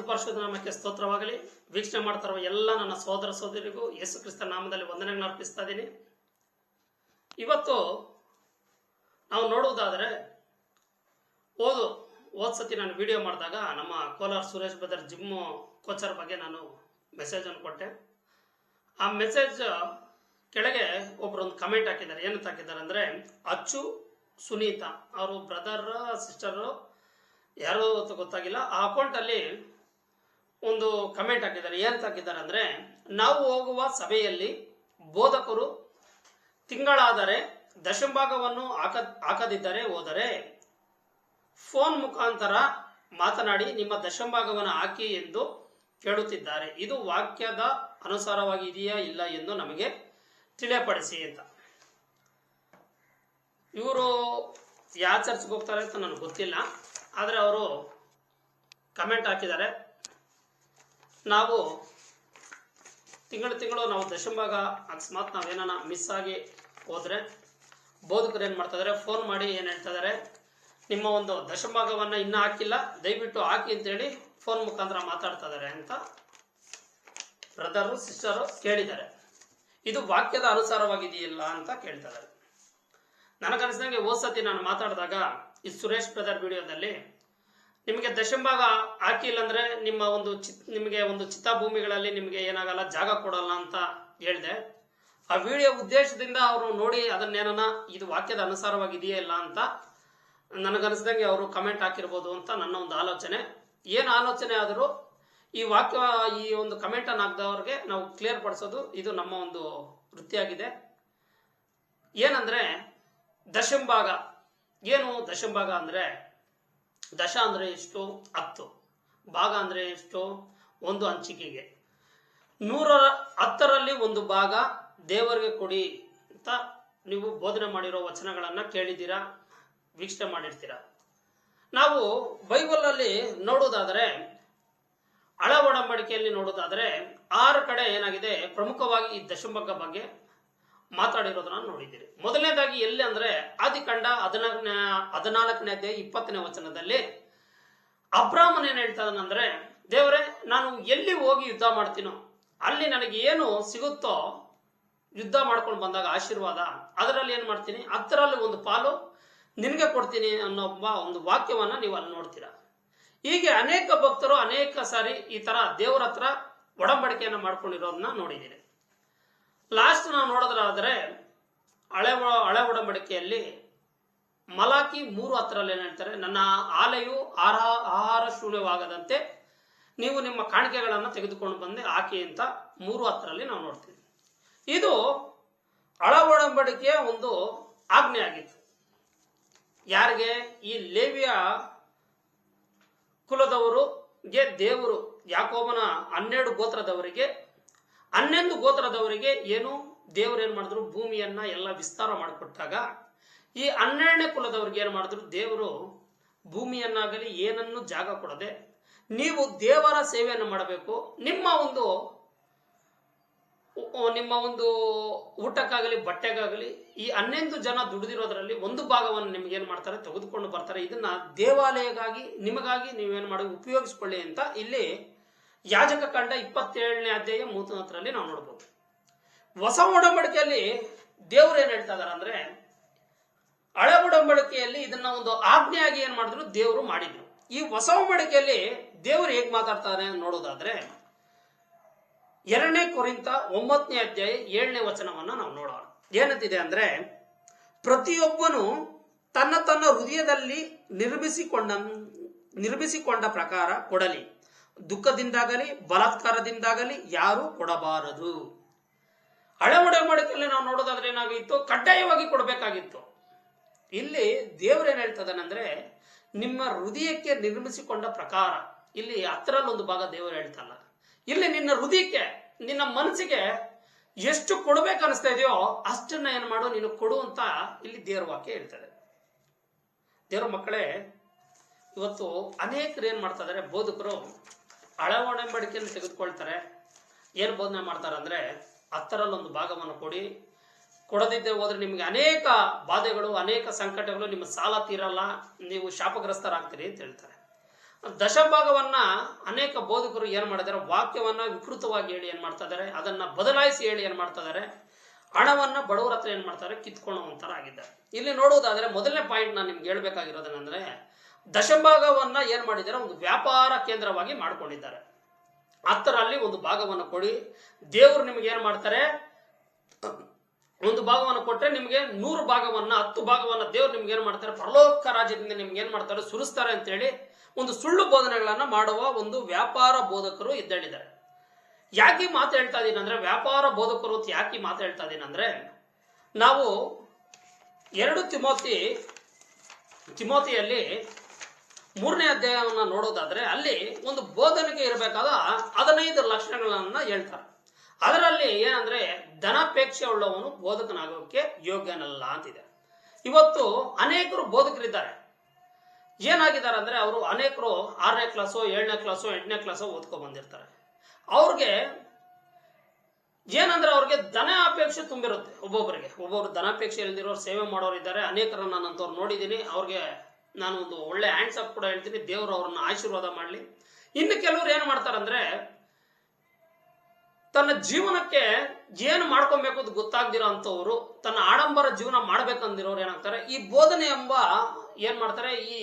ಪರಿಶುದ್ಧ ನಾಮಕ್ಕೆ ಸ್ತೋತ್ರವಾಗಲಿ. ವೀಕ್ಷಣೆ ಮಾಡ್ತಾರೋ ಎಲ್ಲ ನನ್ನ ಸಹೋದರ ಸಹೋದರಿಗೂ ಯೇಸು ಕ್ರಿಸ್ತ ನಾಮದಲ್ಲಿ ವಂದನೆಗಳನ್ನು ಅರ್ಪಿಸ್ತಾ ಇದ್ದೀನಿ. ಇವತ್ತು ನಾವು ನೋಡುವುದಾದರೆ, ಓದು, ಹೋದ ಸತಿ ನಾನು ವಿಡಿಯೋ ಮಾಡಿದಾಗ ನಮ್ಮ Kolar Suresh brother gym coach ಬಗ್ಗೆ ನಾನು ಮೆಸೇಜನ್ನು ಕೊಟ್ಟೆ. ಆ ಮೆಸೇಜ್ ಕೆಳಗೆ ಒಬ್ರೊಂದು ಕಮೆಂಟ್ ಹಾಕಿದ್ದಾರೆ. ಏನಂತ ಹಾಕಿದ್ದಾರೆ ಅಂದರೆ, ಅಚ್ಚು ಸುನೀತಾ. ಅವರು ಬ್ರದರ್ ಸಿಸ್ಟರು ಯಾರೋ ಅಂತ ಗೊತ್ತಾಗಿಲ್ಲ. ಆ ಅಕೌಂಟಲ್ಲಿ ಒಂದು ಕಮೆಂಟ್ ಹಾಕಿದ್ದಾರೆ. ಏನಂತ ಹಾಕಿದ್ದಾರೆ ಅಂದ್ರೆ, ನಾವು ಹೋಗುವ ಸಭೆಯಲ್ಲಿ ಬೋಧಕರು ತಿಂಗಳಾದರೆ ದಶಂಭಾಗವನ್ನು ಹಾಕ, ಹಾಕದಿದ್ದರೆ ಹೋದರೆ ಫೋನ್ ಮುಖಾಂತರ ಮಾತನಾಡಿ ನಿಮ್ಮ ದಶಂಭಾಗವನ್ನು ಹಾಕಿ ಎಂದು ಕೇಳುತ್ತಿದ್ದಾರೆ. ಇದು ವಾಕ್ಯದ ಅನುಸಾರವಾಗಿ ಇದೆಯಾ ಇಲ್ಲ ಎಂದು ನಮಗೆ ತಿಳಿಯಪಡಿಸಿ ಅಂತ. ಇವರು ಯಾವ ಚರ್ಚ್ಗೆ ಹೋಗ್ತಾರೆ ಅಂತ ನನಗೆ ಗೊತ್ತಿಲ್ಲ. ಆದರೆ ಅವರು ಕಮೆಂಟ್ ಹಾಕಿದ್ದಾರೆ. ನಾವು ತಿಂಗಳು ತಿಂಗಳು ನಾವು ದಶಮಭಾಗ, ಅಕಸ್ಮಾತ್ ನಾವೇನ ಮಿಸ್ ಆಗಿ ಹೋದರೆ ಬೋಧಕರು ಏನು ಮಾಡ್ತಾ ಇದ್ದಾರೆ ಫೋನ್ ಮಾಡಿ ಏನು ಹೇಳ್ತಾ ಇದ್ದಾರೆ ನಿಮ್ಮ ಒಂದು ದಶಮಭಾಗವನ್ನು ಇನ್ನೂ ಹಾಕಿಲ್ಲ, ದಯವಿಟ್ಟು ಹಾಕಿ ಅಂತೇಳಿ ಫೋನ್ ಮುಖಾಂತರ ಮಾತಾಡ್ತಾ ಇದ್ದಾರೆ ಅಂತ ಬ್ರದರು ಸಿಸ್ಟರು ಕೇಳಿದ್ದಾರೆ. ಇದು ವಾಕ್ಯದ ಅನುಸಾರವಾಗಿದೆಯಲ್ಲ ಅಂತ ಕೇಳ್ತಾ ಇದ್ದಾರೆ ನನಗನ್ಸಿದಂಗೆ ಓದ್ಸತಿ ಸತಿ ನಾನು ಮಾತಾಡಿದಾಗ ಈ ಸುರೇಶ್ ಬ್ರದರ್ ವಿಡಿಯೋದಲ್ಲಿ ನಿಮಗೆ ದಶಂಭಾಗ ಹಾಕಿಲ್ಲ ಅಂದ್ರೆ ನಿಮ್ಮ ಒಂದು ಚಿತ್, ನಿಮಗೆ ಒಂದು ಚಿತ್ತಾಭೂಮಿಗಳಲ್ಲಿ ನಿಮಗೆ ಏನಾಗಲ್ಲ, ಜಾಗ ಕೊಡಲ್ಲ ಅಂತ ಹೇಳಿದೆ. ಆ ವಿಡಿಯೋ ಉದ್ದೇಶದಿಂದ ಅವರು ನೋಡಿ ಅದನ್ನೇನ ಇದು ವಾಕ್ಯದ ಅನುಸಾರವಾಗಿದೆಯೇ ಇಲ್ಲ ಅಂತ ನನಗನ್ಸ್ದಂಗೆ ಅವರು ಕಮೆಂಟ್ ಹಾಕಿರ್ಬೋದು ಅಂತ ನನ್ನ ಒಂದು ಆಲೋಚನೆ. ಏನು ಆಲೋಚನೆ ಆದರೂ ಈ ವಾಕ್ಯ, ಈ ಒಂದು ಕಮೆಂಟ್ ಅನ್ನು ಹಾಕಿದವ್ರಿಗೆ ನಾವು ಕ್ಲಿಯರ್ ಪಡಿಸೋದು ಇದು ನಮ್ಮ ಒಂದು ವೃತ್ತಿಯಾಗಿದೆ. ಏನಂದ್ರೆ ದಶಂಭಾಗ. ಏನು ದಶಂಭಾಗ ಅಂದ್ರೆ ದಶ ಅಂದರೆ ಎಷ್ಟು? ಹತ್ತು. ಭಾಗ ಅಂದರೆ ಎಷ್ಟು? ಒಂದು ಹಂಚಿಕೆಗೆ. ನೂರರ ಹತ್ತರಲ್ಲಿ ಒಂದು ಭಾಗ ದೇವರಿಗೆ ಕೊಡಿ ಅಂತ ನೀವು ಬೋಧನೆ ಮಾಡಿರೋ ವಚನಗಳನ್ನು ಕೇಳಿದ್ದೀರಾ? ವೀಕ್ಷಣೆ ಮಾಡಿರ್ತೀರಾ? ನಾವು ಬೈಬಲಲ್ಲಿ ನೋಡೋದಾದರೆ ಹಳ ಒಡಂಬಡಿಕೆಯಲ್ಲಿ ನೋಡೋದಾದರೆ, ಆರು ಕಡೆ ಏನಾಗಿದೆ? ಪ್ರಮುಖವಾಗಿ ಈ ದಶಮಗ್ಗ ಬಗ್ಗೆ ಮಾತಾಡಿರೋದನ್ನ ನೋಡಿದ್ದೀರಿ. ಮೊದಲನೇದಾಗಿ ಎಲ್ಲಿ ಅಂದ್ರೆ ಆದಿಕಂಡ ಹದಿನಾಲ್ಕನೇ ಹದಿನಾಲ್ಕನೇ ಅಧ್ಯಾಯ ಇಪ್ಪತ್ತನೇ ವಚನದಲ್ಲಿ ಅಬ್ರಾಹ್ಮನ್ ಏನ್ ಹೇಳ್ತಾನಂದ್ರೆ ದೇವರೇ, ನಾನು ಎಲ್ಲಿ ಹೋಗಿ ಯುದ್ಧ ಮಾಡ್ತೀನೋ, ಅಲ್ಲಿ ನನಗೆ ಏನು ಸಿಗುತ್ತೋ ಯುದ್ಧ ಮಾಡ್ಕೊಂಡು ಬಂದಾಗ ಆಶೀರ್ವಾದ, ಅದರಲ್ಲಿ ಏನ್ ಮಾಡ್ತೀನಿ? ಹತ್ತರಲ್ಲಿ ಒಂದು ಪಾಲು ನಿನಗೆ ಕೊಡ್ತೀನಿ ಅನ್ನೋ ಒಂದು ವಾಕ್ಯವನ್ನ ನೀವು ಅಲ್ಲಿ ನೋಡ್ತೀರಾ. ಹೀಗೆ ಅನೇಕ ಭಕ್ತರು ಅನೇಕ ಸಾರಿ ಈ ತರ ದೇವರ ಹತ್ರ ಒಡಂಬಡಿಕೆಯನ್ನ ಮಾಡ್ಕೊಂಡಿರೋದನ್ನ ನೋಡಿದ್ದೀರಿ. ಲಾಸ್ಟ್ ನಾವು ನೋಡೋದ್ರಾದರೆ ಹಳೆ ಹಳೆ ಒಡಂಬಡಿಕೆಯಲ್ಲಿ ಮಲಾಕಿ ಮೂರು ಹತ್ತರಲ್ಲಿ ಏನು ಹೇಳ್ತಾರೆ, ನನ್ನ ಆಲೆಯು ಆಹಾರ ಆಹಾರ ಶೂನ್ಯವಾಗದಂತೆ ನೀವು ನಿಮ್ಮ ಕಾಣಿಕೆಗಳನ್ನು ತೆಗೆದುಕೊಂಡು ಬಂದೆ ಆಕೆ ಅಂತ ಮೂರು ಹತ್ತರಲ್ಲಿ ನಾವು ನೋಡ್ತೀವಿ. ಇದು ಹಳ ಒಡಂಬಡಿಕೆಯ ಒಂದು ಆಜ್ಞೆ ಆಗಿತ್ತು. ಯಾರಿಗೆ? ಈ ಲೇವಿಯ ಕುಲದವರಿಗೆ ದೇವರು ಯಾಕೋಬನ ಹನ್ನೆರಡು ಗೋತ್ರದವರಿಗೆ ಹನ್ನೊಂದು ಗೋತ್ರದವರಿಗೆ ಏನು ದೇವರು ಏನ್ ಮಾಡಿದ್ರು? ಭೂಮಿಯನ್ನ ಎಲ್ಲ ವಿಸ್ತಾರ ಮಾಡಿಕೊಟ್ಟಾಗ ಈ ಹನ್ನೆರಡನೇ ಕುಲದವ್ರಿಗೆ ಏನ್ ಮಾಡಿದ್ರು? ದೇವರು ಭೂಮಿಯನ್ನಾಗಲಿ ಏನನ್ನು ಜಾಗ ಕೊಡದೆ ನೀವು ದೇವರ ಸೇವೆಯನ್ನು ಮಾಡಬೇಕು. ನಿಮ್ಮ ಒಂದು ನಿಮ್ಮ ಒಂದು ಊಟಕ್ಕಾಗಲಿ, ಬಟ್ಟೆಗಾಗಲಿ ಈ ಹನ್ನೊಂದು ಜನ ದುಡಿದಿರೋದ್ರಲ್ಲಿ ಒಂದು ಭಾಗವನ್ನು ನಿಮ್ಗೆ ಏನ್ ಮಾಡ್ತಾರೆ? ತೆಗೆದುಕೊಂಡು ಬರ್ತಾರೆ. ಇದನ್ನ ದೇವಾಲಯಕ್ಕಾಗಿ ನಿಮಗಾಗಿ ನೀವೇನ್ ಮಾಡಿ? ಉಪಯೋಗಿಸ್ಕೊಳ್ಳಿ ಅಂತ ಇಲ್ಲಿ ಯಾಜಕ ಕಂಡ ಇಪ್ಪತ್ತೇಳನೇ ಅಧ್ಯಾಯ ಮೂವತ್ತೊಂದರಲ್ಲಿ ನಾವು ನೋಡ್ಬೋದು. ಹೊಸ ಒಡಂಬಡಿಕೆಯಲ್ಲಿ ದೇವ್ರು ಏನ್ ಹೇಳ್ತಾ ಇದಾರೆ ಅಂದ್ರೆ, ಹಳೆ ಒಡಂಬಡಿಕೆಯಲ್ಲಿ ಇದನ್ನ ಒಂದು ಆಜ್ಞೆಯಾಗಿ ಏನ್ ಮಾಡಿದ್ರು? ದೇವರು ಮಾಡಿದ್ರು. ಈ ಹೊಸ ಒಡಂಬಡಿಕೆಯಲ್ಲಿ ದೇವರು ಹೇಗ್ ಮಾತಾಡ್ತಾರೆ ನೋಡೋದಾದ್ರೆ, ಎರಡನೇ ಕುರಿತ ಒಂಬತ್ತನೇ ಅಧ್ಯಾಯ ಏಳನೇ ವಚನವನ್ನ ನಾವು ನೋಡೋಣ. ಏನಂತಿದೆ ಅಂದ್ರೆ, ಪ್ರತಿಯೊಬ್ಬನು ತನ್ನ ತನ್ನ ಹೃದಯದಲ್ಲಿ ನಿರ್ಮಿಸಿಕೊಂಡ ನಿರ್ಮಿಸಿಕೊಂಡ ಪ್ರಕಾರ ಕೊಡಲಿ. ದುಃಖದಿಂದಾಗಲಿ, ಬಲಾತ್ಕಾರದಿಂದಾಗಲಿ ಯಾರು ಕೊಡಬಾರದು. ಹಳೆ ಮಾಡಿಕೆಯಲ್ಲಿ ನಾವು ನೋಡೋದಾದ್ರೆ ಏನಾಗಿತ್ತು ಕಡ್ಡಾಯವಾಗಿ ಕೊಡಬೇಕಾಗಿತ್ತು. ಇಲ್ಲಿ ದೇವ್ರು ಏನು ಹೇಳ್ತದನಂದ್ರೆ, ನಿಮ್ಮ ಹೃದಯಕ್ಕೆ ನಿರ್ಮಿಸಿಕೊಂಡ ಪ್ರಕಾರ, ಇಲ್ಲಿ ಹತ್ತರಲ್ಲೊಂದು ಭಾಗ ದೇವರು ಹೇಳ್ತಲ್ಲ. ಇಲ್ಲಿ ನಿನ್ನ ಹೃದಯಕ್ಕೆ, ನಿನ್ನ ಮನಸ್ಸಿಗೆ ಎಷ್ಟು ಕೊಡ್ಬೇಕು ಅನಿಸ್ತಾ ಇದೆಯೋ ಅಷ್ಟನ್ನ ಏನ್ ಮಾಡು, ನೀನು ಕೊಡು ಅಂತ ಇಲ್ಲಿ ದೇವ್ರ ವಾಕ್ಯ ಹೇಳ್ತದೆ. ದೇವ್ರ ಮಕ್ಕಳೇ, ಇವತ್ತು ಅನೇಕರು ಏನ್ ಮಾಡ್ತಾ ಇದಾರೆ, ಬೋಧಕರು ಹಳೆ ಒಡಂಬಡಿಕೆಯನ್ನು ತೆಗೆದುಕೊಳ್ತಾರೆ. ಏನು ಬೋಧನೆ ಮಾಡ್ತಾರೆ ಅಂದರೆ ಹತ್ತರಲ್ಲಿ ಒಂದು ಭಾಗವನ್ನು ಕೊಡಿ. ಕೊಡದಿದ್ದೆ ಹೋದರೆ ನಿಮಗೆ ಅನೇಕ ಬಾಧೆಗಳು, ಅನೇಕ ಸಂಕಟಗಳು, ನಿಮ್ಮ ಸಾಲ ತೀರಲ್ಲ, ನೀವು ಶಾಪಗ್ರಸ್ತರಾಗ್ತೀರಿ ಅಂತ ಹೇಳ್ತಾರೆ. ದಶಭಾಗವನ್ನ ಅನೇಕ ಬೋಧಕರು ಏನು ಮಾಡಿದ್ದಾರೆ, ವಾಕ್ಯವನ್ನು ವಿಕೃತವಾಗಿ ಹೇಳಿ ಏನು ಮಾಡ್ತಾ ಇದ್ದಾರೆ, ಅದನ್ನ ಬದಲಾಯಿಸಿ ಹೇಳಿ ಏನು ಮಾಡ್ತಾ ಇದ್ದಾರೆ, ಹಣವನ್ನ ಬಡವರ ಹತ್ರ ಏನು ಮಾಡ್ತಾರೆ ಕಿತ್ಕೊಳ್ಳೋ ಒಂಥರ ಆಗಿದ್ದಾರೆ ಇಲ್ಲಿ ನೋಡುವುದಾದರೆ ಮೊದಲನೇ ಪಾಯಿಂಟ್ ನಾನು ನಿಮ್ಗೆ ಹೇಳ್ಬೇಕಾಗಿರೋದೇನೆಂದ್ರೆ ದಶಭಾಗವನ್ನ ಏನ್ ಮಾಡಿದ್ದಾರೆ? ಒಂದು ವ್ಯಾಪಾರ ಕೇಂದ್ರವಾಗಿ ಮಾಡಿಕೊಂಡಿದ್ದಾರೆ. ಹತ್ತರಲ್ಲಿ ಒಂದು ಭಾಗವನ್ನು ಕೊಡಿ. ದೇವರು ನಿಮ್ಗೆ ಏನ್ ಮಾಡ್ತಾರೆ? ಒಂದು ಭಾಗವನ್ನು ಕೊಟ್ಟರೆ ನಿಮಗೆ ನೂರು ಭಾಗವನ್ನ, ಹತ್ತು ಭಾಗವನ್ನ ದೇವ್ರು ನಿಮ್ಗೆ ಏನ್ ಮಾಡ್ತಾರೆ? ಪರಲೋಕ ರಾಜ್ಯದಿಂದ ನಿಮ್ಗೆ ಏನ್ ಮಾಡ್ತಾರೆ? ಸುರಿಸ್ತಾರೆ ಅಂತ ಹೇಳಿ ಒಂದು ಸುಳ್ಳು ಬೋಧನೆಗಳನ್ನ ಮಾಡುವ ಒಂದು ವ್ಯಾಪಾರ ಬೋಧಕರು ಇದ್ದೇಳಿದ್ದಾರೆ. ಯಾಕೆ ಮಾತು ಹೇಳ್ತಾ ಇದೀನಿ ಅಂದ್ರೆ, ವ್ಯಾಪಾರ ಬೋಧಕರು ಅಂತ ಯಾಕೆ ಮಾತು ಹೇಳ್ತಾ ಇದೀನಿ ಅಂದ್ರೆ, ನಾವು ಎರಡು ತಿಮೋತಿ, ತಿಮೋತಿಯಲ್ಲಿ ಮೂರನೇ ಅಧ್ಯಾಯವನ್ನು ನೋಡೋದಾದ್ರೆ ಅಲ್ಲಿ ಒಂದು ಬೋಧನೆಗೆ ಇರಬೇಕಾದ ಹದಿನೈದು ಲಕ್ಷಣಗಳನ್ನ ಹೇಳ್ತಾರೆ. ಅದರಲ್ಲಿ ಏನಂದ್ರೆ ಧನಾಪೇಕ್ಷೆ ಉಳ್ಳವನು ಬೋಧಕನಾಗೋಕೆ ಯೋಗ್ಯನಲ್ಲ ಅಂತಿದೆ. ಇವತ್ತು ಅನೇಕರು ಬೋಧಕರಿದ್ದಾರೆ. ಏನಾಗಿದ್ದಾರೆ ಅಂದ್ರೆ ಅವರು ಅನೇಕರು ಆರನೇ ಕ್ಲಾಸು ಏಳನೇ ಕ್ಲಾಸು ಎಂಟನೇ ಕ್ಲಾಸು ಓದ್ಕೊಂಡ್ ಬಂದಿರ್ತಾರೆ. ಅವ್ರಿಗೆ ಏನಂದ್ರೆ ಅವ್ರಿಗೆ ಧನ ಅಪೇಕ್ಷೆ ತುಂಬಿರುತ್ತೆ ಒಬ್ಬೊಬ್ಬರಿಗೆ ಒಬ್ಬೊಬ್ರು ಧನಾಪೇಕ್ಷೆ ಇಲ್ದಿರೋರು ಸೇವೆ ಮಾಡೋರು ಇದ್ದಾರೆ ಅನೇಕರನ್ನ ನಂತವ್ರು ನೋಡಿದ್ದೀನಿ. ಅವ್ರಿಗೆ ನಾನು ಒಂದು ಒಳ್ಳೆ ಹ್ಯಾಂಡ್ಸ್ ಅಪ್ ಕೂಡ ಹೇಳ್ತೀನಿ. ದೇವರು ಅವ್ರನ್ನ ಆಶೀರ್ವಾದ ಮಾಡಲಿ. ಇನ್ನು ಕೆಲವರು ಏನು ಮಾಡ್ತಾರಂದ್ರೆ, ತನ್ನ ಜೀವನಕ್ಕೆ ಏನು ಮಾಡ್ಕೊಬೇಕು ಅಂತ ಗೊತ್ತಾಗ್ದಿರೋ ಅಂಥವ್ರು ತನ್ನ ಆಡಂಬರ ಜೀವನ ಮಾಡ್ಬೇಕಂದಿರೋರು ಏನಾಗ್ತಾರೆ, ಈ ಬೋಧನೆ ಎಂಬ ಏನ್ ಮಾಡ್ತಾರೆ, ಈ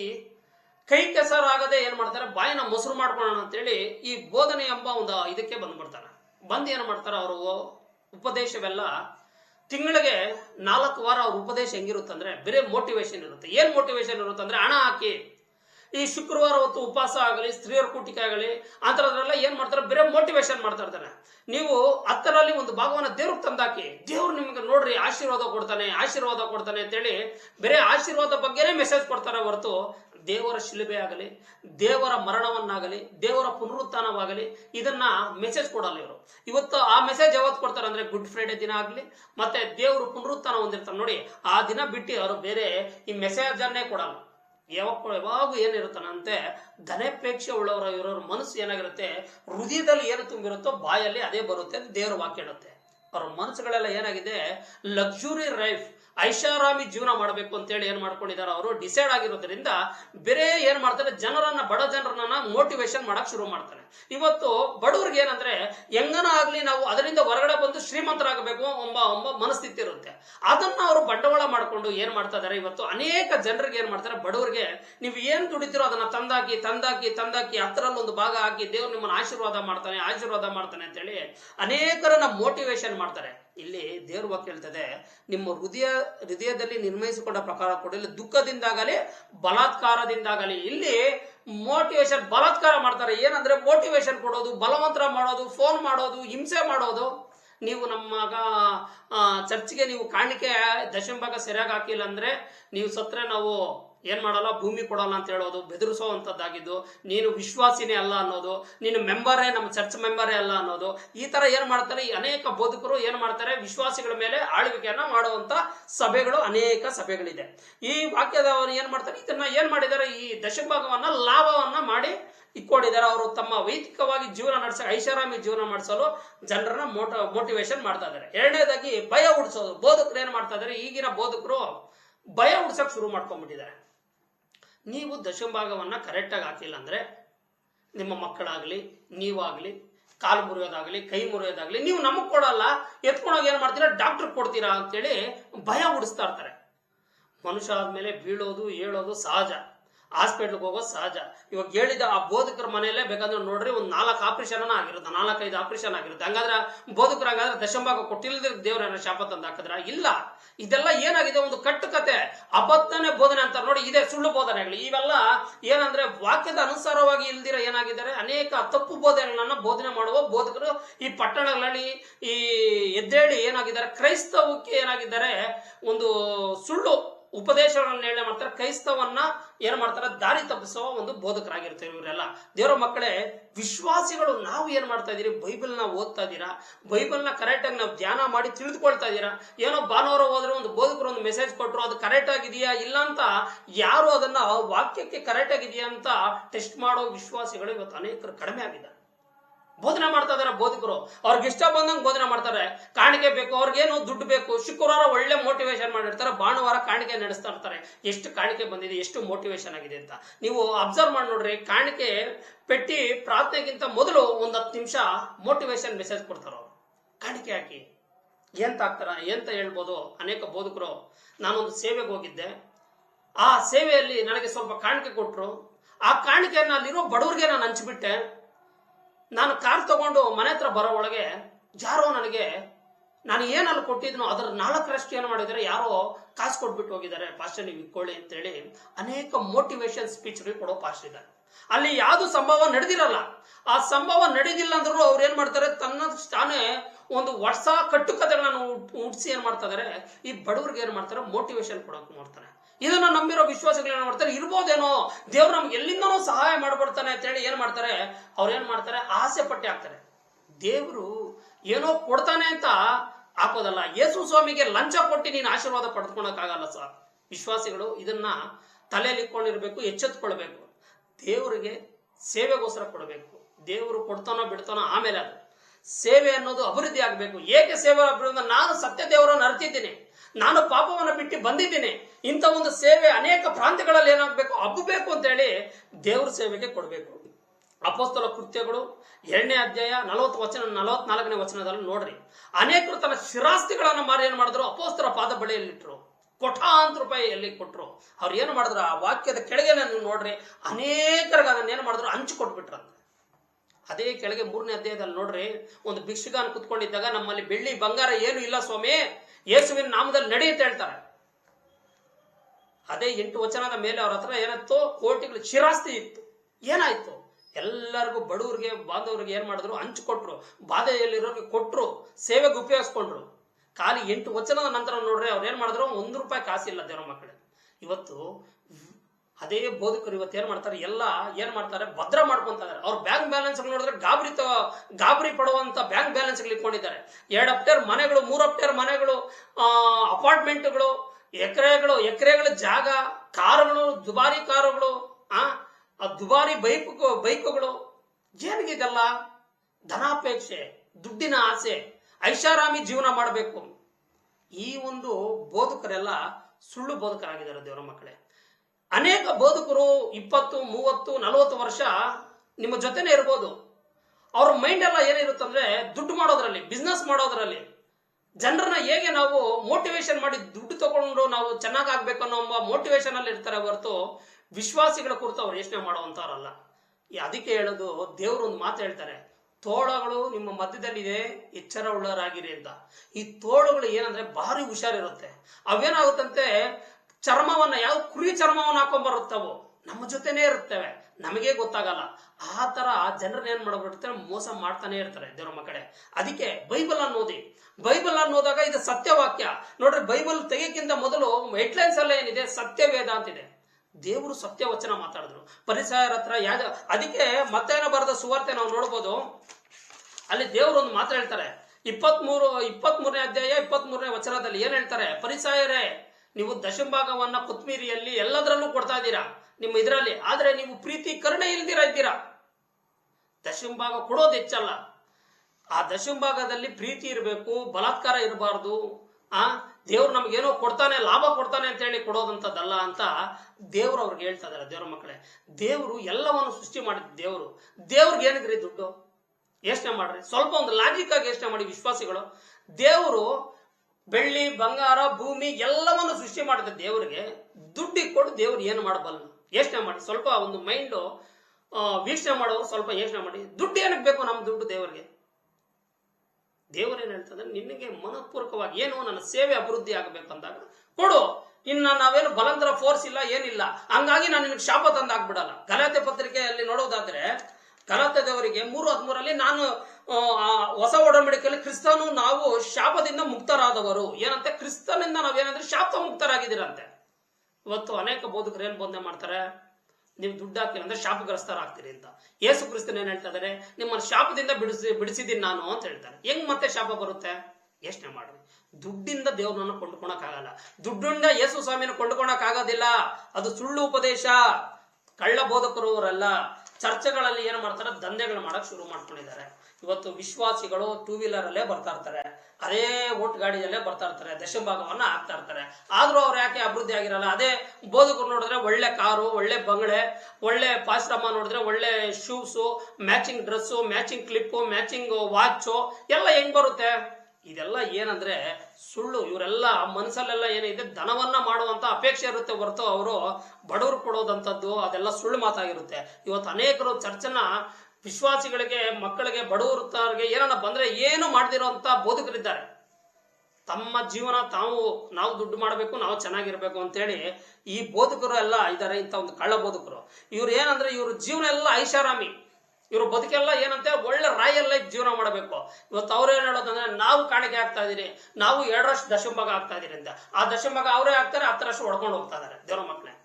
ಕೈ ಕೆಸರಾಗದೆ ಏನ್ ಮಾಡ್ತಾರೆ, ಬಾಯಿನ ಮೊಸರು ಮಾಡ್ಕೊಳ್ಳೋಣ ಅಂತೇಳಿ ಈ ಬೋಧನೆ ಎಂಬ ಒಂದು ಇದಕ್ಕೆ ಬಂದ್ಬಿಡ್ತಾರೆ. ಬಂದು ಏನ್ ಮಾಡ್ತಾರೆ, ಅವರು ಉಪದೇಶವೆಲ್ಲ ತಿಂಗಳಿಗೆ ನಾಲ್ಕು ವಾರ ಅವ್ರ ಉಪದೇಶ ಹೆಂಗಿರುತ್ತಂದ್ರೆ ಬೇರೆ ಮೋಟಿವೇಶನ್ ಇರುತ್ತೆ. ಏನ್ ಮೋಟಿವೇಶನ್ ಇರುತ್ತೆ ಅಂದ್ರೆ ಹಣ ಹಾಕಿ. ಈ ಶುಕ್ರವಾರ ಹೊತ್ತು ಉಪವಾಸ ಆಗಲಿ, ಸ್ತ್ರೀಯರ ಕೂಟಿಕೆ ಆಗಲಿ ಅಂತರದ್ರೆಲ್ಲ ಏನ್ ಮಾಡ್ತಾರೆ? ಬೇರೆ ಮೋಟಿವೇಶನ್ ಮಾಡ್ತಾ ಇರ್ತಾರೆ. ನೀವು ಹತ್ತರಲ್ಲಿ ಒಂದು ಭಾಗವನ್ನ ದೇವ್ರಿಗೆ ತಂದಾಕಿ, ದೇವ್ರು ನಿಮ್ಗೆ ನೋಡ್ರಿ ಆಶೀರ್ವಾದ ಕೊಡ್ತಾನೆ ಆಶೀರ್ವಾದ ಕೊಡ್ತಾನೆ ಅಂತೇಳಿ ಬೇರೆ ಆಶೀರ್ವಾದ ಬಗ್ಗೆನೇ ಮೆಸೇಜ್ ಕೊಡ್ತಾರೆ ಹೊರತು ದೇವರ ಶಿಲುಬೆ ಆಗಲಿ ದೇವರ ಮರಣವನ್ನಾಗಲಿ, ದೇವರ ಪುನರುತ್ಥಾನವಾಗಲಿ, ಇದನ್ನ ಮೆಸೇಜ್ ಕೊಡಲ್ಲ ಇವರು. ಇವತ್ತು ಆ ಮೆಸೇಜ್ ಯಾವತ್ತು ಕೊಡ್ತಾರೆ ಅಂದ್ರೆ ಗುಡ್ ಫ್ರೈಡೆ ದಿನ ಆಗಲಿ, ಮತ್ತೆ ದೇವರು ಪುನರುತ್ಥಾನ ಹೊಂದಿರ್ತಾರೆ ನೋಡಿ, ಆ ದಿನ ಬಿಟ್ಟು ಅವರು ಬೇರೆ ಈ ಮೆಸೇಜ್ ಅನ್ನೇ ಕೊಡಲ್ಲ. ಯಾವಾಗ ಯಾವಾಗ ಏನಿರುತ್ತಾನಂತೆ, ಧನಪೇಕ್ಷೆ ಉಳ್ಳವರ ಇರೋರ ಮನಸ್ಸು ಏನಾಗಿರುತ್ತೆ, ಹೃದಯದಲ್ಲಿ ಏನು ತುಂಬಿರುತ್ತೋ ಬಾಯಲ್ಲಿ ಅದೇ ಬರುತ್ತೆ ಅಂತ ದೇವರ ವಾಕ್ಯ ಹೇಳುತ್ತೆ. ಅವರ ಮನಸ್ಸುಗಳೆಲ್ಲ ಏನಾಗಿದೆ ಲಕ್ಸುರಿ ಲೈಫ್ ಐಷಾರಾಮಿ ಜೀವನ ಮಾಡಬೇಕು ಅಂತೇಳಿ ಏನ್ ಮಾಡ್ಕೊಂಡಿದ್ದಾರೆ ಅವರು? ಡಿಸೈಡ್ ಆಗಿರೋದ್ರಿಂದ ಬೇರೆ ಏನ್ ಮಾಡ್ತಾರೆ? ಜನರನ್ನ, ಬಡ ಜನರನ್ನ ಮೋಟಿವೇಶನ್ ಮಾಡಕ್ ಶುರು ಮಾಡ್ತಾರೆ. ಇವತ್ತು ಬಡವ್ರಿಗೆ ಏನಂದ್ರೆ, ಹೆಂಗನ ಆಗ್ಲಿ ನಾವು ಅದರಿಂದ ಹೊರಗಡೆ ಬಂದು ಶ್ರೀಮಂತರಾಗಬೇಕು ಎಂಬ ಒಂಬ ಮನಸ್ಥಿತಿ ಇರುತ್ತೆ. ಅದನ್ನ ಅವರು ಬಂಡವಾಳ ಮಾಡ್ಕೊಂಡು ಏನ್ ಮಾಡ್ತಾ ಇದಾರೆ ಇವತ್ತು ಅನೇಕ ಜನರಿಗೆ ಏನ್ ಮಾಡ್ತಾರೆ? ಬಡವರಿಗೆ ನೀವು ಏನ್ ದುಡಿತಿರೋ ಅದನ್ನ ತಂದಾಕಿ ತಂದಾಕಿ ತಂದಾಕಿ ಹತ್ತರಲ್ಲಿ ಒಂದು ಭಾಗ ಹಾಕಿ ದೇವ್ರು ನಿಮ್ಮನ್ನ ಆಶೀರ್ವಾದ ಮಾಡ್ತಾನೆ ಆಶೀರ್ವಾದ ಮಾಡ್ತಾನೆ ಅಂತೇಳಿ ಅನೇಕರನ್ನ ಮೋಟಿವೇಶನ್ ಮಾಡ್ತಾರೆ. ಇಲ್ಲಿ ದೇವ್ರ ವಾಕ್ಯ ಹೇಳ್ತದೆ ನಿಮ್ಮ ಹೃದಯ, ಹೃದಯದಲ್ಲಿ ನಿರ್ಮಯಿಸಿಕೊಂಡ ಪ್ರಕಾರ ಕೊಡಲಿ ದುಃಖದಿಂದಾಗಲಿ, ಬಲಾತ್ಕಾರದಿಂದಾಗಲಿ, ಇಲ್ಲಿ ಮೋಟಿವೇಶನ್ ಬಲಾತ್ಕಾರ ಮಾಡ್ತಾರೆ. ಏನಂದ್ರೆ ಮೋಟಿವೇಶನ್ ಕೊಡೋದು ಬಲವಂತರ ಮಾಡೋದು ಫೋನ್ ಮಾಡೋದು, ಹಿಂಸೆ ಮಾಡೋದು. ನೀವು ನಮ್ಮ ಚರ್ಚ್ಗೆ ನೀವು ಕಾಣಿಕೆ, ದಶಂಭಾಗ ಸರಿಯಾಗಿ ಹಾಕಿಲ್ಲ ಅಂದ್ರೆ, ನೀವು ಸತ್ರೆ ನಾವು ಏನ್ ಮಾಡಲ್ಲ? ಭೂಮಿ ಕೊಡಲ್ಲ ಅಂತ ಹೇಳೋದು ಬೆದರಿಸುವಂತದ್ದಾಗಿದ್ದು ನೀನು ವಿಶ್ವಾಸಿನೇ ಅಲ್ಲ ಅನ್ನೋದು, ನೀನು ಮೆಂಬರೇ, ನಮ್ಮ ಚರ್ಚ್ ಮೆಂಬರೇ ಅಲ್ಲ ಅನ್ನೋದು, ಈ ತರ ಏನ್ ಮಾಡ್ತಾರೆ? ಈ ಅನೇಕ ಬೋಧಕರು ಏನ್ ಮಾಡ್ತಾರೆ? ವಿಶ್ವಾಸಿಗಳ ಮೇಲೆ ಆಳ್ವಿಕೆಯನ್ನ ಮಾಡುವಂತ ಸಭೆಗಳು, ಅನೇಕ ಸಭೆಗಳಿದೆ. ಈ ವಾಕ್ಯದವರು ಏನ್ ಮಾಡ್ತಾರೆ? ಇದನ್ನ ಏನ್ ಮಾಡಿದ್ದಾರೆ? ಈ ದಶಭಾಗವನ್ನ ಲಾಭವನ್ನ ಮಾಡಿ ಇಕ್ಕೊಂಡಿದ್ದಾರೆ. ಅವರು ತಮ್ಮ ವೈಯಕ್ತಿಕವಾಗಿ ಜೀವನ ನಡೆಸ, ಐಷಾರಾಮಿ ಜೀವನ ಮಾಡಿಸಲು ಜನರನ್ನ ಮೋಟ ಮೋಟಿವೇಶನ್ ಮಾಡ್ತಾ ಇದ್ದಾರೆ. ಎರಡನೇದಾಗಿ ಭಯ ಹುಡ್ಸೋದು ಬೋಧಕರು ಏನ್ ಮಾಡ್ತಾ ಇದ್ದಾರೆ? ಈಗಿನ ಬೋಧಕರು ಭಯ ಹುಡ್ಸಕ್ ಶುರು ಮಾಡ್ಕೊಂಡ್ಬಿಟ್ಟಿದ್ದಾರೆ. ನೀವು ದಶಮಭಾಗವನ್ನು ಕರೆಕ್ಟಾಗಿ ಹಾಕಿಲ್ಲ ಅಂದರೆ ನಿಮ್ಮ ಮಕ್ಕಳಾಗಲಿ, ನೀವಾಗಲಿ, ಕಾಲು ಮುರಿಯೋದಾಗಲಿ, ಕೈ ಮುರಿಯೋದಾಗಲಿ, ನೀವು ನಮಗೆ ಕೊಡಲ್ಲ, ಎತ್ಕೊಂಡೋಗಿ ಏನು ಮಾಡ್ತೀರಾ? ಡಾಕ್ಟರ್ ಕೊಡ್ತೀರಾ ಅಂತೇಳಿ ಭಯ ಹುಡಿಸ್ತಾ ಇರ್ತಾರೆ. ಮನುಷ್ಯ ಆದಮೇಲೆ ಬೀಳೋದು, ಏಳೋದು ಸಹಜ. ಹಾಸ್ಪಿಟ್ಲ್ಗೆ ಹೋಗೋದು ಸಹಜ. ಇವಾಗ ಹೇಳಿದ ಆ ಬೋಧಕರ ಮನೆಯಲ್ಲೇ ಬೇಕಂದ್ರೆ ನೋಡ್ರಿ ಒಂದು ನಾಲ್ಕು ಆಪರೇಷನ್ ಆಗಿರುತ್ತೆ, ನಾಲ್ಕೈದು ಆಪರೇಷನ್ ಆಗಿರುತ್ತೆ. ಹಂಗಾದ್ರೆ ಬೋಧಕರು ಹಂಗಾದ್ರೆ ದಶಂಭಾಗ ಕೊಟ್ಟಿಲ್ಲದ ದೇವರನ್ನ ಶಾಪ ತಂದು ಹಾಕಿದ್ರ? ಇಲ್ಲ. ಇದೆಲ್ಲ ಏನಾಗಿದೆ? ಒಂದು ಕಟ್ಟು ಕತೆ. ಅಬದ್ಧನೆ ಬೋಧನೆ ಅಂತಾರೆ. ನೋಡಿ, ಇದೆ ಸುಳ್ಳು ಬೋಧನೆಗಳು. ಇವೆಲ್ಲ ಏನಂದ್ರೆ ವಾಕ್ಯದ ಅನುಸಾರವಾಗಿ ಇಲ್ದಿರ ಏನಾಗಿದ್ದಾರೆ? ಅನೇಕ ತಪ್ಪು ಬೋಧನೆಗಳನ್ನ ಬೋಧನೆ ಮಾಡುವ ಬೋಧಕರು ಈ ಪಟ್ಟಣಗಳಲ್ಲಿ ಈ ಎದ್ದೇಳಿ ಏನಾಗಿದ್ದಾರೆ? ಕ್ರೈಸ್ತವಕ್ಕೆ ಏನಾಗಿದ್ದಾರೆ? ಒಂದು ಸುಳ್ಳು ಉಪದೇಶಗಳನ್ನ ಹೇಳಿ ಮಾಡ್ತಾರೆ ಕ್ರೈಸ್ತವನ್ನ ಏನ್ ಮಾಡ್ತಾರೆ? ದಾರಿ ತಪ್ಪಿಸುವ ಒಂದು ಬೋಧಕರಾಗಿರ್ತಾರೆ ಇವರೆಲ್ಲ. ದೇವರ ಮಕ್ಕಳೇ, ವಿಶ್ವಾಸಿಗಳು ನಾವು ಏನ್ ಮಾಡ್ತಾ ಇದೀರಿ? ಬೈಬಲ್ನ ಓದ್ತಾ ಇದ್ದೀರಾ ಬೈಬಲ್ನ ಕರೆಕ್ಟ್ ಆಗಿ ನಾವು ಧ್ಯಾನ ಮಾಡಿ ತಿಳಿದುಕೊಳ್ತಾ ಇದ್ದೀರಾ ಏನೋ ಭಾನುವಾರ ಹೋದ್ರೆ ಒಂದು ಬೋಧಕರು ಒಂದು ಮೆಸೇಜ್ ಕೊಟ್ಟರು ಅದು ಕರೆಕ್ಟ್ ಆಗಿದೆಯಾ? ಇಲ್ಲ ಅಂತ ಯಾರು ಅದನ್ನ ವಾಕ್ಯಕ್ಕೆ ಕರೆಕ್ಟ್ ಆಗಿದೆಯಾ ಅಂತ ಟೆಸ್ಟ್ ಮಾಡೋ ವಿಶ್ವಾಸಿಗಳು ಇವತ್ತು ಅನೇಕರು ಕಡಿಮೆ ಆಗಿದ್ದಾರೆ. ಬೋಧನೆ ಮಾಡ್ತಾ ಇದಾರೆ ಬೋಧಕರು. ಅವ್ರಿಗೆ ಇಷ್ಟ ಬಂದಂಗೆ ಬೋಧನೆ ಮಾಡ್ತಾರೆ. ಕಾಣಿಕೆ ಬೇಕು ಅವ್ರಿಗೇನು ದುಡ್ಡು ಬೇಕು, ಶುಕ್ರವಾರ ಒಳ್ಳೆ ಮೋಟಿವೇಶನ್ ಮಾಡಿರ್ತಾರೆ, ಭಾನುವಾರ ಕಾಣಿಕೆ ನಡೆಸ್ತಾ ಇರ್ತಾರೆ. ಎಷ್ಟು ಕಾಣಿಕೆ ಬಂದಿದೆ, ಎಷ್ಟು ಮೋಟಿವೇಶನ್ ಆಗಿದೆ ಅಂತ. ನೀವು ಅಬ್ಸರ್ವ್ ಮಾಡಿ ನೋಡ್ರಿ, ಕಾಣಿಕೆ ಪೆಟ್ಟಿ ಪ್ರಾರ್ಥನೆಗಿಂತ ಮೊದಲು ಒಂದು ಹತ್ತು ನಿಮಿಷ ಮೋಟಿವೇಶನ್ ಮೆಸೇಜ್ ಕೊಡ್ತಾರೆ ಕಾಣಿಕೆ ಹಾಕಿ. ಎಂತ ಆಗ್ತಾರ, ಎಂತ ಹೇಳ್ಬೋದು ಅನೇಕ ಬೋಧಕರು. ನಾನೊಂದು ಸೇವೆಗೆ ಹೋಗಿದ್ದೆ. ಆ ಸೇವೆಯಲ್ಲಿ ನನಗೆ ಸ್ವಲ್ಪ ಕಾಣಿಕೆ ಕೊಟ್ಟರು ಆ ಕಾಣಿಕೆಯನ್ನು ಅಲ್ಲಿರೋ ಬಡವ್ರಿಗೆ ನಾನು ಹಂಚಿಬಿಟ್ಟೆ. ನಾನು ಕಾರ್ ತಗೊಂಡು ಮನೆ ಹತ್ರ ಬರೋ ಒಳಗೆ ಯಾರೋ ನನಗೆ, ನಾನು ಏನಲ್ಲಿ ಕೊಟ್ಟಿದ್ನೋ ಅದರ ನಾಲ್ಕರಷ್ಟು ಏನು ಮಾಡಿದರೆ ಯಾರೋ ಕಾಸು ಕೊಟ್ಬಿಟ್ಟು ಹೋಗಿದ್ದಾರೆ. ಪಾಸ್ಟರ್, ನೀವು ಇಕ್ಕೊಳ್ಳಿ ಅಂತೇಳಿ ಅನೇಕ ಮೋಟಿವೇಶನ್ ಸ್ಪೀಚ್ ಕೊಡೋ ಪಾಸ್ಟರ್ ಇದ್ದಾರೆ. ಅಲ್ಲಿ ಯಾವುದು ಸಂಭವ ನಡೆದಿರಲ್ಲ. ಆ ಸಂಭವ ನಡೆದಿಲ್ಲ ಅಂದ್ರೂ ಅವ್ರು ಏನ್ ಮಾಡ್ತಾರೆ? ತನ್ನ ತಾನೇ ಒಂದು ಹೊಸ ಕಟ್ಟುಕತೆಗಳನ್ನ ಹುಟ್ಟಿಸಿ ಏನ್ ಮಾಡ್ತಾ ಇದಾರೆ ಈ ಬಡವ್ರಿಗೆ ಏನ್ ಮಾಡ್ತಾರೆ ಮೋಟಿವೇಶನ್ ಕೊಡೋಕೆ ಮಾಡ್ತಾರೆ. ಇದನ್ನ ನಂಬಿರೋ ವಿಶ್ವಾಸಗಳು ಮಾಡ್ತಾರೆ, ಇರ್ಬೋದೇನೋ, ದೇವ್ರು ನಮ್ಗೆ ಎಲ್ಲಿಂದನೋ ಸಹಾಯ ಮಾಡ್ಬಿಡ್ತಾನೆ ಅಂತ ಹೇಳಿ ಏನ್ ಮಾಡ್ತಾರೆ, ಅವ್ರು ಏನ್ ಮಾಡ್ತಾರೆ, ಆಸೆ ಪಟ್ಟಿ ಆಗ್ತಾರೆ ದೇವ್ರು ಏನೋ ಕೊಡ್ತಾನೆ ಅಂತ ಹಾಕೋದಲ್ಲ. ಯೇಸು ಸ್ವಾಮಿಗೆ ಲಂಚ ಕೊಟ್ಟು ನೀನು ಆಶೀರ್ವಾದ ಪಡೆದುಕೊಳಕ್ಕಾಗಲ್ಲ ಸರ್. ವಿಶ್ವಾಸಿಗಳು ಇದನ್ನ ತಲೆಯಲ್ಲಿ ಇಟ್ಕೊಂಡಿರ್ಬೇಕು, ಎಚ್ಚೆತ್ಕೊಳ್ಬೇಕು. ದೇವರಿಗೆ ಸೇವೆಗೋಸ್ಕರ ಕೊಡಬೇಕು. ದೇವರು ಕೊಡ್ತಾನೋ ಬಿಡ್ತಾನೋ ಆಮೇಲೆ ಅದು. ಸೇವೆ ಅನ್ನೋದು ಅಭಿವೃದ್ಧಿ ಆಗಬೇಕು. ಏಕೆ ಸೇವೆ ಅಭಿವೃದ್ಧಿ ನಾನು ಸತ್ಯ ದೇವರನ್ನು ಅರ್ತಿದ್ದೀನಿ. ನಾನು ಪಾಪವನ್ನು ಬಿಟ್ಟು ಬಂದಿದ್ದೀನಿ. ಇಂಥ ಒಂದು ಸೇವೆ ಅನೇಕ ಪ್ರಾಂತ್ಯಗಳಲ್ಲಿ ಏನಾಗಬೇಕು? ಹಬ್ಬಬೇಕು ಅಂತ ಹೇಳಿ ದೇವ್ರ ಸೇವೆಗೆ ಕೊಡಬೇಕು. ಅಪೋಸ್ತಲ ಕೃತ್ಯಗಳು ಎರಡನೇ ಅಧ್ಯಾಯ ನಲವತ್ತು ವಚನ, ನಲವತ್ನಾಲ್ಕನೇ ವಚನದಲ್ಲಿ ನೋಡ್ರಿ. ಅನೇಕರು ತನ್ನ ಶಿರಾಸ್ತಿಗಳನ್ನು ಮಾರಿ ಏನು ಮಾಡಿದ್ರು? ಅಪೋಸ್ತರ ಪಾದ ಬಳಿಯಲ್ಲಿಟ್ರು. ಕೊಠಾಂತ ರೂಪಾಯಿ ಎಲ್ಲಿ ಕೊಟ್ರು. ಅವ್ರು ಏನು ಮಾಡಿದ್ರು? ಆ ವಾಕ್ಯದ ಕೆಳಗೆ ನೀವು ನೋಡ್ರಿ, ಅನೇಕರಿಗೆ ಅದನ್ನ ಏನು ಮಾಡಿದ್ರು? ಹಂಚಿ ಕೊಟ್ಬಿಟ್ರಂತೆ. ಅದೇ ಕೆಳಗೆ ಮೂರನೇ ಅಧ್ಯಾಯದಲ್ಲಿ ನೋಡ್ರಿ, ಒಂದು ಭಿಕ್ಷುಗಾನ್ ಕುತ್ಕೊಂಡಿದ್ದಾಗ ನಮ್ಮಲ್ಲಿ ಬೆಳ್ಳಿ ಬಂಗಾರ ಏನು ಇಲ್ಲ ಸ್ವಾಮಿ, ಯೇಸುವಿನ ನಾಮದಲ್ಲಿ ನಡೆಯುತ್ತೆ ಹೇಳ್ತಾರೆ. ಅದೇ ಎಂಟು ವಚನದ ಮೇಲೆ ಅವ್ರ ಹತ್ರ ಏನಾಯ್ತು? ಕೋಟಿಗಳು ಚಿರಾಸ್ತಿ ಇತ್ತು. ಏನಾಯ್ತು? ಎಲ್ಲರಿಗೂ ಬಡವರಿಗೆ, ಬಾಂಧವರಿಗೆ ಏನ್ ಮಾಡಿದ್ರು? ಹಂಚಿಕೊಟ್ರು ಬಾಧೆಯಲ್ಲಿರೋರಿಗೆ ಕೊಟ್ರು. ಸೇವೆಗೆ ಉಪಯೋಗಿಸ್ಕೊಂಡ್ರು. ಖಾಲಿ ಎಂಟು ವಚನದ ನಂತರ ನೋಡ್ರಿ, ಅವ್ರು ಏನ್ ಮಾಡಿದ್ರು? ಒಂದು ರೂಪಾಯಿ ಕಾಸಿಲ್ಲ ದೇವರ ಮಕ್ಕಳೇ. ಇವತ್ತು ಅದೇ ಬೋಧಕರು ಇವತ್ತು ಏನ್ ಮಾಡ್ತಾರೆ? ಎಲ್ಲ ಏನ್ ಮಾಡ್ತಾರೆ? ಭದ್ರ ಮಾಡ್ಕೊಂತಾರೆ. ಅವ್ರ ಬ್ಯಾಂಕ್ ಬ್ಯಾಲೆನ್ಸ್ ನೋಡಿದ್ರೆ ಗಾಬರಿ ಗಾಬರಿ ಪಡುವಂತ ಬ್ಯಾಂಕ್ ಬ್ಯಾಲೆನ್ಸ್ ಇಟ್ಕೊಂಡಿದ್ದಾರೆ. ಎರಡು ಅಪ್ಟೇರ್ ಮನೆಗಳು, ಮೂರು ಅಪ್ಟೇರ್ ಮನೆಗಳು ಅಪಾರ್ಟ್ಮೆಂಟ್ಗಳು ಎಕರೆಗಳು, ಎಕರೆಗಳ ಜಾಗ, ಕಾರುಗಳು, ದುಬಾರಿ ಕಾರುಗಳು, ಆ ದುಬಾರಿ ಬೈಕ್ ಬೈಕುಗಳು. ಏನಿಗಿದೆಲ್ಲ ಧನಾಪೇಕ್ಷೆ, ದುಡ್ಡಿನ ಆಸೆ, ಐಷಾರಾಮಿ ಜೀವನ ಮಾಡಬೇಕು. ಈ ಒಂದು ಬೋಧಕರೆಲ್ಲ ಸುಳ್ಳು ಬೋಧಕರಾಗಿದ್ದಾರೆ ದೇವರ ಮಕ್ಕಳೇ. ಅನೇಕ ಬೋಧಕರು ಇಪ್ಪತ್ತು, ಮೂವತ್ತು, ನಲವತ್ತು ವರ್ಷ ನಿಮ್ಮ ಜೊತೆನೆ ಇರ್ಬೋದು. ಅವ್ರ ಮೈಂಡ್ ಎಲ್ಲ ಏನಿರುತ್ತಂದ್ರೆ ದುಡ್ಡು ಮಾಡೋದ್ರಲ್ಲಿ ಬಿಸ್ನೆಸ್ ಮಾಡೋದ್ರಲ್ಲಿ. ಜನರನ್ನ ಹೇಗೆ ನಾವು ಮೋಟಿವೇಶನ್ ಮಾಡಿ ದುಡ್ಡು ತಗೊಂಡು ನಾವು ಚೆನ್ನಾಗಿ ಆಗ್ಬೇಕು ಅನ್ನೋ ಮೋಟಿವೇಶನ್ ಅಲ್ಲಿ ಇರ್ತಾರೆ ಹೊರತು ವಿಶ್ವಾಸಿಗಳ ಕುರಿತು ಅವ್ರು ಯೋಚನೆ ಮಾಡುವಂತವ್ರಲ್ಲ ಅದಕ್ಕೆ ಹೇಳೋದು ದೇವರು ಒಂದು ಮಾತು ಹೇಳ್ತಾರೆ, ತೋಳಗಳು ನಿಮ್ಮ ಮಧ್ಯದಲ್ಲಿದೆ ಎಚ್ಚರ ಉಳ್ಳರಾಗಿರಿ ಅಂತ. ಈ ತೋಳುಗಳು ಏನಂದ್ರೆ ಭಾರಿ ಹುಷಾರಿರುತ್ತೆ. ಅವೇನಾಗುತ್ತಂತೆ? ಚರ್ಮವನ್ನ ಯಾವ ಕುರಿ ಚರ್ಮವನ್ನ ಹಾಕೊಂಡ್ ಬರುತ್ತವೋ ನಮ್ಮ ಜೊತೆನೇ ಇರುತ್ತವೆ. ನಮಗೆ ಗೊತ್ತಾಗಲ್ಲ. ಆ ತರ ಜನರನ್ನ ಏನ್ ಮಾಡ್ಬಿಡ್ತಾರೆ ಮೋಸ ಮಾಡ್ತಾನೆ ಇರ್ತಾರೆ ದೇವ್ರ ಮಕ್ಕಳೇ. ಅದಕ್ಕೆ ಬೈಬಲ್ ಅನ್ನೋದಿ. ಬೈಬಲ್ ಅನ್ನೋದಾಗ ಇದು ಸತ್ಯವಾಕ್ಯ. ನೋಡ್ರಿ, ಬೈಬಲ್ ತೆಗಿಯಕ್ಕಿಂತ ಮೊದಲು ಹೆಡ್ಲೈನ್ಸ್ ಎಲ್ಲ ಏನಿದೆ? ಸತ್ಯವೇದ ಅಂತಿದೆ. ದೇವರು ಸತ್ಯವಚನ ಮಾತಾಡಿದ್ರು. ಪರಿಸರ ಹತ್ರ ಯಾವ್ದು ಅದಕ್ಕೆ ಮತ್ತೇನ ಬರೆದ ಸುವಾರ್ತೆ ನಾವು ನೋಡ್ಬೋದು. ಅಲ್ಲಿ ದೇವರು ಒಂದು ಮಾತು ಹೇಳ್ತಾರೆ. ಇಪ್ಪತ್ಮೂರು ಇಪ್ಪತ್ಮೂರನೇ ಅಧ್ಯಾಯ, ಇಪ್ಪತ್ಮೂರನೇ ವಚನದಲ್ಲಿ ಏನ್ ಹೇಳ್ತಾರೆ? ಪರಿಸಾಯರೇ ನೀವು ದಶಂಭಾಗವನ್ನ ಕೊತ್ಮೀರಿಯಲ್ಲಿ ಎಲ್ಲದರಲ್ಲೂ ಕೊಡ್ತಾ ಇದ್ದೀರಾ? ನಿಮ್ಮ ಇದರಲ್ಲಿ. ಆದ್ರೆ ನೀವು ಪ್ರೀತಿ ಕರುಣೆ ಇಲ್ದಿರ ಇದ್ದೀರಾ? ದಶಂಭಾಗ ಕೊಡೋದು ಹೆಚ್ಚಲ್ಲ. ಆ ದಶಂಭಾಗದಲ್ಲಿ ಪ್ರೀತಿ ಇರಬೇಕು, ಬಲಾತ್ಕಾರ ಇರಬಾರ್ದು. ಆ, ದೇವ್ರು ನಮ್ಗೇನೋ ಕೊಡ್ತಾನೆ, ಲಾಭ ಕೊಡ್ತಾನೆ ಅಂತ ಹೇಳಿ ಕೊಡೋದಂಥದ್ದಲ್ಲ ಅಂತ ದೇವ್ರು ಅವ್ರಿಗೆ ಹೇಳ್ತಾ ಇದಾರೆ ದೇವ್ರ ಮಕ್ಕಳೇ. ದೇವರು ಎಲ್ಲವನ್ನು ಸೃಷ್ಟಿ ಮಾಡಿದ ದೇವರು. ದೇವ್ರಿಗೆ ಏನಿದ್ರಿ ದುಡ್ಡು? ಯೋಚನೆ ಮಾಡ್ರಿ. ಸ್ವಲ್ಪ ಒಂದು ಲಾಜಿಕ್ ಆಗಿ ಯೋಚನೆ ಮಾಡಿ, ವಿಶ್ವಾಸಿಗಳು. ದೇವರು ಬೆಳ್ಳಿ, ಬಂಗಾರ, ಭೂಮಿ ಎಲ್ಲವನ್ನು ಸೃಷ್ಟಿ ಮಾಡಿದ ದೇವರಿಗೆ ದುಡ್ಡಿ ಕೊಟ್ಟು ದೇವ್ರು ಏನು ಮಾಡಬಲ್ಲ. ಯೋಚನೆ ಮಾಡಿ. ಸ್ವಲ್ಪ ಒಂದು ಮೈಂಡು ವೀಕ್ಷಣೆ ಮಾಡೋರು ಸ್ವಲ್ಪ ಯೋಚನೆ ಮಾಡಿ. ದುಡ್ಡು ಏನಕ್ಕೆ ಬೇಕು ನಮ್ಮ ದುಡ್ಡು ದೇವರಿಗೆ? ದೇವರೇನು ಹೇಳ್ತಂದ್ರೆ ನಿನಗೆ ಮನಪೂರ್ವಕವಾಗಿ ಏನು ನನ್ನ ಸೇವೆ ಅಭಿವೃದ್ಧಿ ಆಗಬೇಕು ಅಂದಾಗ ಕೊಡು. ಇನ್ನ ನಾವೇನು ಬಲಂತರ ಫೋರ್ಸ್ ಇಲ್ಲ, ಏನಿಲ್ಲ. ಹಂಗಾಗಿ ನಾನು ನಿನಗೆ ಶಾಪ ತಂದು ಹಾಕ್ಬಿಡಲ್ಲ ಗಲಾತೆ ಪತ್ರಿಕೆಯಲ್ಲಿ ನೋಡೋದಾದ್ರೆ ಗಲಾತೆ ದೇವರಿಗೆ ಮೂರು ಹದಿಮೂರಲ್ಲಿ ನಾನು ಆ, ಹೊಸ ಒಡಂಬಡಿಕೆಯಲ್ಲಿ ಕ್ರಿಸ್ತನು ನಾವು ಶಾಪದಿಂದ ಮುಕ್ತರಾದವರು. ಏನಂತೆ? ಕ್ರಿಸ್ತನಿಂದ ನಾವೇನಂದ್ರೆ ಶಾಪ ಮುಕ್ತರಾಗಿದ್ದೀರಂತೆ ಇವತ್ತು ಅನೇಕ ಬೋಧಕರು ಏನ್ ಬೋಧನೆ ಮಾಡ್ತಾರೆ? ನೀವು ದುಡ್ಡು ಹಾಕಿಲ್ಲ ಅಂದ್ರೆ ಶಾಪಗ್ರಸ್ತರಾಗ್ತೀರಿ ಅಂತ. ಯೇಸು ಕ್ರಿಸ್ತನ್ ಏನ್ ಹೇಳ್ತಾ ಇದಾರೆ? ನಿಮ್ಮನ್ನ ಶಾಪದಿಂದ ಬಿಡಿಸಿ ಬಿಡಿಸಿದ್ದೀನಿ ನಾನು ಅಂತ ಹೇಳ್ತಾರೆ. ಹೆಂಗ್ ಮತ್ತೆ ಶಾಪ ಬರುತ್ತೆ? ಯೋಚನೆ ಮಾಡ್ರಿ ದುಡ್ಡಿಂದ ದೇವ್ರನ್ನ ಕೊಂಡ್ಕೊಳಕ್ ಆಗಲ್ಲ ದುಡ್ಡಿಂದ ಯೇಸು ಸ್ವಾಮಿನ ಕೊಂಡ್ಕೊಳಕ್ ಆಗೋದಿಲ್ಲ ಅದು ಸುಳ್ಳು ಉಪದೇಶ. ಕಳ್ಳ ಬೋಧಕರು ಅವರಲ್ಲ ಚರ್ಚೆಗಳಲ್ಲಿ ಏನು ಮಾಡ್ತಾರೆ? ದಂಧೆಗಳು ಮಾಡಕ್ ಶುರು ಮಾಡ್ಕೊಂಡಿದ್ದಾರೆ. ಇವತ್ತು ವಿಶ್ವಾಸಿಗಳು ಟೂ ವೀಲರ್ ಅಲ್ಲೇ ಬರ್ತಾ ಇರ್ತಾರೆ. ಅದೇ ಓಟ್ ಗಾಡಿಯಲ್ಲೇ ಬರ್ತಾ ಇರ್ತಾರೆ. ದಶಭಾಗವನ್ನ ಹಾಕ್ತಾ ಇರ್ತಾರೆ. ಆದ್ರೂ ಅವ್ರು ಯಾಕೆ ಅಭಿವೃದ್ಧಿ ಆಗಿರಲ್ಲ? ಅದೇ ಬೋಧಕರು ನೋಡಿದ್ರೆ ಒಳ್ಳೆ ಕಾರು, ಒಳ್ಳೆ ಬಂಗಲೆ ಒಳ್ಳೆ ಪಾಶ್ರಮ ನೋಡಿದ್ರೆ ಒಳ್ಳೆ shoes matching dress matching clip matching watch ಎಲ್ಲ ಹೆಂಗ್ ಬರುತ್ತೆ? ಇದೆಲ್ಲ ಏನಂದ್ರೆ ಸುಳ್ಳು, ಇವರೆಲ್ಲ ಮನಸ್ಸಲ್ಲೆಲ್ಲ ಏನಿದೆ ಧನವನ್ನ ಮಾಡುವಂತ ಅಪೇಕ್ಷೆ ಇರುತ್ತೆ ಹೊರತು ಅವರು ಬಡವರು ಕೊಡೋದಂಥದ್ದು, ಅದೆಲ್ಲ ಸುಳ್ಳು ಮಾತಾಗಿರುತ್ತೆ. ಇವತ್ತು ಅನೇಕರು ಚರ್ಚನ್ನ ವಿಶ್ವಾಸಿಗಳಿಗೆ, ಮಕ್ಕಳಿಗೆ ಬಡವರಿಗೆ ಏನನ್ನ ಬಂದ್ರೆ ಏನು ಮಾಡದಿರುವಂತ ಬೋಧಕರಿದ್ದಾರೆ. ತಮ್ಮ ಜೀವನ ತಾವು, ನಾವು ದುಡ್ಡು ಮಾಡಬೇಕು, ನಾವು ಚೆನ್ನಾಗಿರ್ಬೇಕು ಅಂತೇಳಿ ಈ ಬೋಧಕರು ಎಲ್ಲ ಇದ್ದಾರೆ, ಇಂಥ ಒಂದು ಕಳ್ಳ ಬೋಧಕರು. ಇವ್ರು ಏನಂದ್ರೆ ಇವ್ರ ಜೀವನ ಎಲ್ಲ ಐಷಾರಾಮಿ. ಇವ್ರ ಬದುಕೆಲ್ಲ, ಏನಂತೆ? ಒಳ್ಳೆ ರಾಯಲ್ ಲೈಫ್ ಜೀವನ ಮಾಡಬೇಕು. ಇವತ್ತು ಅವ್ರು ಏನ್ ಹೇಳೋದಂದ್ರೆ, ನಾವು ಕಾಣಿಕೆ ಆಗ್ತಾ ಇದೀರಿ, ನಾವು ಎರಡರಷ್ಟು ದಶಮಭಾಗ ಆಗ್ತಾ ಇದೀರಿ ಅಂತ. ಆ ದಶಮಭಾಗ ಅವರೇ ಆಗ್ತಾರೆ ಹತ್ತರಷ್ಟು ಹೊಡ್ಕೊಂಡು ಹೋಗ್ತಾ ಇದಾರೆ, ದೇವರ ಮಕ್ಕಳೇ.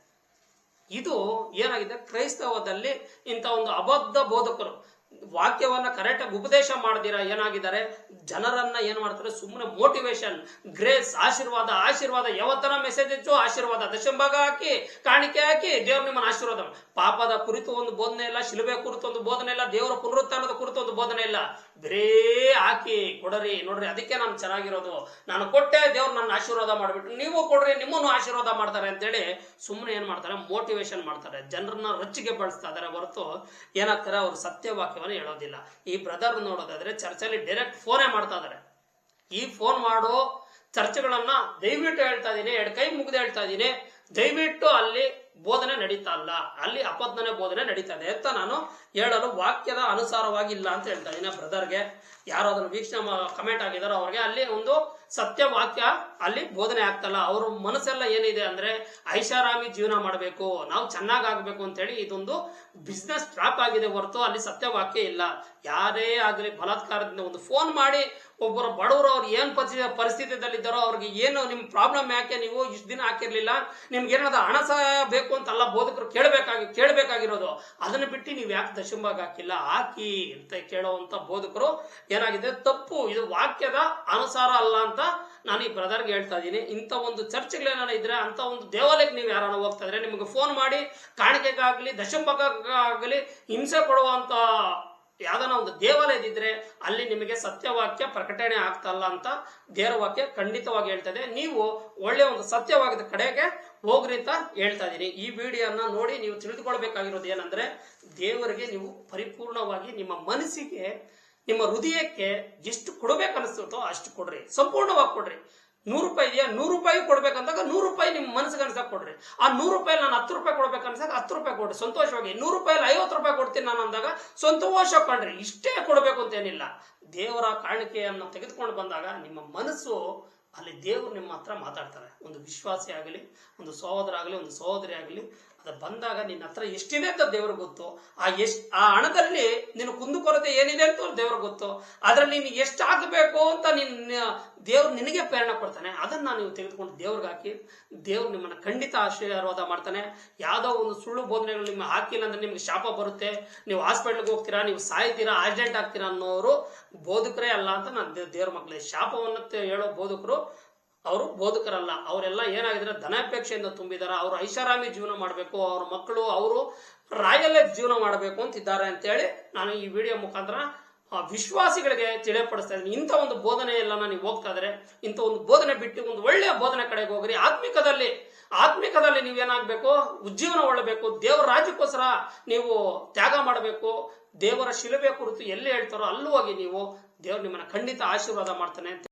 ಇದು ಏನಾಗಿದೆ? ಕ್ರೈಸ್ತವದಲ್ಲಿ ಇಂಥ ಒಂದು ಅಬದ್ಧ ಬೋಧಕರು ವಾಕ್ಯವನ್ನ ಕರೆಕ್ಟಾಗಿ ಉಪದೇಶ ಮಾಡದಿರ, ಏನಾಗಿದ್ದಾರೆ? ಜನರನ್ನ ಏನ್ ಮಾಡ್ತಾರೆ? ಸುಮ್ಮನೆ ಮೋಟಿವೇಶನ್ ಗ್ರೇಸ್ ಆಶೀರ್ವಾದ ಆಶೀರ್ವಾದ, ಯಾವತ್ತರ ಮೆಸೇಜ್ ಹೆಚ್ಚು ಆಶೀರ್ವಾದ, ದಶಂಭಾಗ ಹಾಕಿ, ಕಾಣಿಕೆ ಹಾಕಿ, ದೇವ್ರು ನಿಮ್ಮನ್ನ ಆಶೀರ್ವಾದ ಪಾಪದ ಕುರಿತು ಒಂದು ಬೋಧನೆ ಇಲ್ಲ, ಶಿಲುಬೆ ಕುರಿತು ಒಂದು ಬೋಧನೆ ಇಲ್ಲ, ದೇವರ ಪುನರುತ್ಥಾನದ ಕುರಿತು ಒಂದು ಬೋಧನೆ ಇಲ್ಲ. ಬರೇ ಹಾಕಿ, ಕೊಡರಿ, ನೋಡ್ರಿ, ಅದಕ್ಕೆ ನಾನು ಚೆನ್ನಾಗಿರೋದು. ನಾನು ಕೊಟ್ಟೆ, ದೇವ್ರು ನನ್ನ ಆಶೀರ್ವಾದ ಮಾಡ್ಬಿಟ್ಟು ನೀವು ಕೊಡ್ರಿ, ನಿಮ್ಮನ್ನು ಆಶೀರ್ವಾದ ಮಾಡ್ತಾರೆ ಅಂತೇಳಿ ಸುಮ್ಮನೆ ಏನ್ ಮಾಡ್ತಾರೆ? ಮೋಟಿವೇಶನ್ ಮಾಡ್ತಾರೆ. ಜನರನ್ನ ರೊಚ್ಚಿಗೆ ಬಳಸ್ತಾ ಇದಾರೆ ಹೊರತು ಏನಾಗ್ತಾರೆ? ಅವ್ರು ಸತ್ಯವಾಕ್ಯವನ್ನು ಹೇಳೋದಿಲ್ಲ. ಈ ಬ್ರದರ್ ನೋಡೋದಾದ್ರೆ ಚರ್ಚಲ್ಲಿ ಡೈರೆಕ್ಟ್ ಫೋನೇ ಮಾಡ್ತಾ ಇದಾರೆ. ಈ ಫೋನ್ ಮಾಡೋ ಚರ್ಚೆಗಳನ್ನ ದಯವಿಟ್ಟು ಹೇಳ್ತಾ ಇದ್ದೀನಿ, ಎರಡು ಕೈ ಮುಗಿದು ಹೇಳ್ತಾ ಇದ್ದೀನಿ. ದಯವಿಟ್ಟು ಅಲ್ಲಿ ಬೋಧನೆ ನಡೀತಾ ಇಲ್ಲ. ಅಲ್ಲಿ ಅಪದ್ಮನೆ ಬೋಧನೆ ನಡೀತಾ ಇದೆ ಅಂತ ನಾನು ಹೇಳಲು ವಾಕ್ಯದ ಅನುಸಾರವಾಗಿಲ್ಲ ಅಂತ ಹೇಳ್ತಾ ಇದ್ದೀನಿ ಬ್ರದರ್ಗೆ ಯಾರು ಅದನ್ನು ವೀಕ್ಷಣೆ ಕಮೆಂಟ್ ಆಗಿದಾರೋ ಅವ್ರಿಗೆ ಅಲ್ಲಿ ಒಂದು ಸತ್ಯ ವಾಕ್ಯ ಅಲ್ಲಿ ಬೋಧನೆ ಆಗ್ತಲ್ಲ. ಅವ್ರ ಮನಸ್ಸೆಲ್ಲ ಏನಿದೆ ಅಂದ್ರೆ ಐಷಾರಾಮಿ ಜೀವನ ಮಾಡಬೇಕು, ನಾವು ಚೆನ್ನಾಗ್ ಆಗ್ಬೇಕು ಅಂತೇಳಿ ಇದೊಂದು ಬಿಸ್ನೆಸ್ ಟ್ರಾಪ್ ಆಗಿದೆ ಹೊರತು ಅಲ್ಲಿ ಸತ್ಯವಾಕ್ಯ ಇಲ್ಲ. ಯಾರೇ ಆಗಲಿ ಬಲಾತ್ಕಾರದಿಂದ ಒಂದು ಫೋನ್ ಮಾಡಿ ಒಬ್ಬರು ಬಡವರು ಅವ್ರು ಏನ್ ಪರಿಸ್ಥಿತಿ ಪರಿಸ್ಥಿತಿದಲ್ಲಿದ್ದಾರೋ ಅವ್ರಿಗೆ ಏನು ನಿಮ್ ಪ್ರಾಬ್ಲಮ್ ಯಾಕೆ? ನೀವು ಇಷ್ಟು ದಿನ ಹಾಕಿರ್ಲಿಲ್ಲ. ನಿಮ್ಗೆ ಏನಾದ್ರು ಹಣ ಸಹ ಬೇಕು ಅಂತಲ್ಲ ಬೋಧಕರು ಕೇಳಬೇಕಾಗಿ, ಕೇಳಬೇಕಾಗಿರೋದು. ಅದನ್ನ ಬಿಟ್ಟು ನೀವು ಯಾಕೆ ದಶಂಭಾಗ ಹಾಕಿಲ್ಲ? ಹಾಕಿ ಅಂತ ಕೇಳುವಂತ ಬೋಧಕರು ಏನಾಗಿದೆ? ತಪ್ಪು. ಇದು ವಾಕ್ಯದ ಅನುಸಾರ ಅಲ್ಲ ಅಂತ ನಾನು ಈ ಬ್ರದರ್ಗೆ ಹೇಳ್ತಾ ಇದ್ದೀನಿ, ಇಂಥ ಒಂದು ಚರ್ಚ್ಗಳೇನಾರ ಇದ್ರೆ ಅಂತ ಒಂದು ದೇವಾಲಯಕ್ಕೆ ನೀವು ಯಾರು ಹೋಗ್ತಾ ಇದ್ರೆ ನಿಮಗೆ ಫೋನ್ ಮಾಡಿ, ಕಾಣಿಕೆಗಾಗ್ಲಿ ದಶಂಭಾಗಕ್ಕಾಗಲಿ ಹಿಂಸೆ ಕೊಡುವಂತ ಯಾವ್ದಾನ ಒಂದು ದೇವಾಲಯದಿದ್ರೆ ಅಲ್ಲಿ ನಿಮಗೆ ಸತ್ಯವಾಕ್ಯ ಪ್ರಕಟಣೆ ಆಗ್ತಲ್ಲ ಅಂತ ದೇವರ ವಾಕ್ಯ ಖಂಡಿತವಾಗಿ ಹೇಳ್ತದೆ ನೀವು ಒಳ್ಳೆ ಒಂದು ಸತ್ಯವಾಗದ ಕಡೆಗೆ ಹೋಗ್ರಿ ಅಂತ ಹೇಳ್ತಾ ಇದ್ದೀನಿ. ಈ ವಿಡಿಯೋನ ನೋಡಿ ನೀವು ತಿಳಿದುಕೊಳ್ಬೇಕಾಗಿರೋದು ಏನಂದ್ರೆ ದೇವರಿಗೆ ನೀವು ಪರಿಪೂರ್ಣವಾಗಿ ನಿಮ್ಮ ಮನಸ್ಸಿಗೆ ನಿಮ್ಮ ಹೃದಯಕ್ಕೆ ಎಷ್ಟು ಕೊಡಬೇಕು ಅನಿಸ್ತೋ ಅಷ್ಟು ಕೊಡ್ರಿ. ಸಂಪೂರ್ಣವಾಗಿ ಕೊಡ್ರಿ. ನೂರು ರೂಪಾಯಿ ಇದೆಯಾ? ನೂರು ರೂಪಾಯಿ ಕೊಡ್ಬೇಕಂದಾಗ ನೂರು ರೂಪಾಯಿ ನಿಮ್ಮ ಮನಸ್ಸಿಗೆ ಅನ್ಸಕ್ ಕೊಡ್ರಿ. ಆ ನೂರು ರೂಪಾಯಿ ನಾನು ಹತ್ತು ರೂಪಾಯಿ ಕೊಡ್ಬೇಕು ಅನ್ಸಾಗ ಹತ್ತು ರೂಪಾಯಿ ಕೊಡ್ರಿ. ಸಂತೋಷವಾಗಿ. ನೂರು ರೂಪಾಯಲ್ಲಿ ಐವತ್ತು ರೂಪಾಯಿ ಕೊಡ್ತೀನಿ ನಾನು ಅಂದಾಗ ಸಂತೋಷ ಕಂಡ್ರಿ ಇಷ್ಟೇ ಕೊಡಬೇಕು ಅಂತ ಏನಿಲ್ಲ ದೇವರ ಕಾಣಿಕೆಯನ್ನು ತೆಗೆದುಕೊಂಡು ಬಂದಾಗ ನಿಮ್ಮ ಮನಸ್ಸು ಅಲ್ಲಿ ದೇವರು ನಿಮ್ಮ ಹತ್ರ ಮಾತಾಡ್ತಾರೆ. ಒಂದು ವಿಶ್ವಾಸಿ ಆಗಲಿ, ಒಂದು ಸಹೋದರ ಆಗಲಿ, ಒಂದು ಸಹೋದರಿ ಆಗಲಿ ಅದು ಬಂದಾಗ ನಿನ್ನ ಹತ್ರ ಎಷ್ಟಿದೆ ಅಂತ ದೇವ್ರಿಗೆ ಗೊತ್ತು. ಆ ಎಷ್ಟ್, ಆ ಹಣದಲ್ಲಿ ನಿನ್ನ ಕುಂದುಕೊರತೆ ಏನಿದೆ ಅಂತ ದೇವ್ರಿಗೆ ಗೊತ್ತು. ಅದ್ರಲ್ಲಿ ನೀನು ಎಷ್ಟು ಹಾಕಬೇಕು ಅಂತ ನಿನ್ನ, ದೇವ್ರು ನಿನಗೆ ಪ್ರೇರಣೆ ಕೊಡ್ತಾನೆ. ಅದನ್ನ ನೀವು ತೆಗೆದುಕೊಂಡು ದೇವ್ರಿಗೆ ಹಾಕಿ, ದೇವ್ರು ನಿಮ್ಮನ್ನ ಖಂಡಿತ ಆಶೀರ್ವಾದ ಮಾಡ್ತಾನೆ. ಯಾವುದೋ ಒಂದು ಸುಳ್ಳು ಬೋಧನೆಗಳು ನಿಮ್ಗೆ ಹಾಕಿಲ್ಲ ಅಂದ್ರೆ ನಿಮ್ಗೆ ಶಾಪ ಬರುತ್ತೆ. ನೀವು ಹಾಸ್ಪಿಟ್ಲ್ಗೆ ಹೋಗ್ತೀರಾ, ನೀವು ಸಾಯ್ತೀರಾ, ಆಕ್ಸಿಡೆಂಟ್ ಆಗ್ತೀರಾ ಅನ್ನೋರು ಬೋಧಕರೇ ಅಲ್ಲ ಅಂತ ನಾನು ದೇವ್ರ ಮಕ್ಕಳೇ ಶಾಪವನ್ನು ಹೇಳೋ ಬೋಧಕರು ಅವರು ಬೋಧಕರಲ್ಲ. ಅವರೆಲ್ಲ ಏನಾಗಿದ್ರೆ ಧನಾಪೇಕ್ಷೆಯಿಂದ ತುಂಬಿದಾರ ಅವರು ಐಷಾರಾಮಿ ಜೀವನ ಮಾಡಬೇಕು. ಅವ್ರ ಮಕ್ಕಳು, ಅವರು ರಾಯಲ್ ಜೀವನ ಮಾಡಬೇಕು ಅಂತಿದ್ದಾರೆ ಅಂತೇಳಿ ನಾನು ಈ ವಿಡಿಯೋ ಮುಖಾಂತರ ವಿಶ್ವಾಸಿಗಳಿಗೆ ತಿಳಿಯಪಡಿಸ್ತಾ ಇದ್ದೀನಿ. ಇಂಥ ಒಂದು ಬೋಧನೆ ಎಲ್ಲ ನೀವು ಹೋಗ್ತಾ ಇದ್ರೆ ಇಂಥ ಒಂದು ಬೋಧನೆ ಬಿಟ್ಟು ಒಂದು ಒಳ್ಳೆಯ ಬೋಧನೆ ಕಡೆಗೆ ಹೋಗ್ರಿ. ಆತ್ಮಿಕದಲ್ಲಿ ಆತ್ಮಿಕದಲ್ಲಿ ನೀವೇನಾಗಬೇಕು? ಉಜ್ಜೀವನ ಒಳ್ಳಬೇಕು. ದೇವರ ರಾಜ್ಯಕ್ಕೋಸ್ಕರ ನೀವು ತ್ಯಾಗ ಮಾಡಬೇಕು. ದೇವರ ಶಿಲುಬೆ ಕುರಿತು ಎಲ್ಲಿ ಹೇಳ್ತಾರೋ ಅಲ್ಲೂ ಹೋಗಿ ನೀವು ದೇವ್ರು ನಿಮ್ಮನ್ನು ಖಂಡಿತ ಆಶೀರ್ವಾದ ಮಾಡ್ತಾನೆ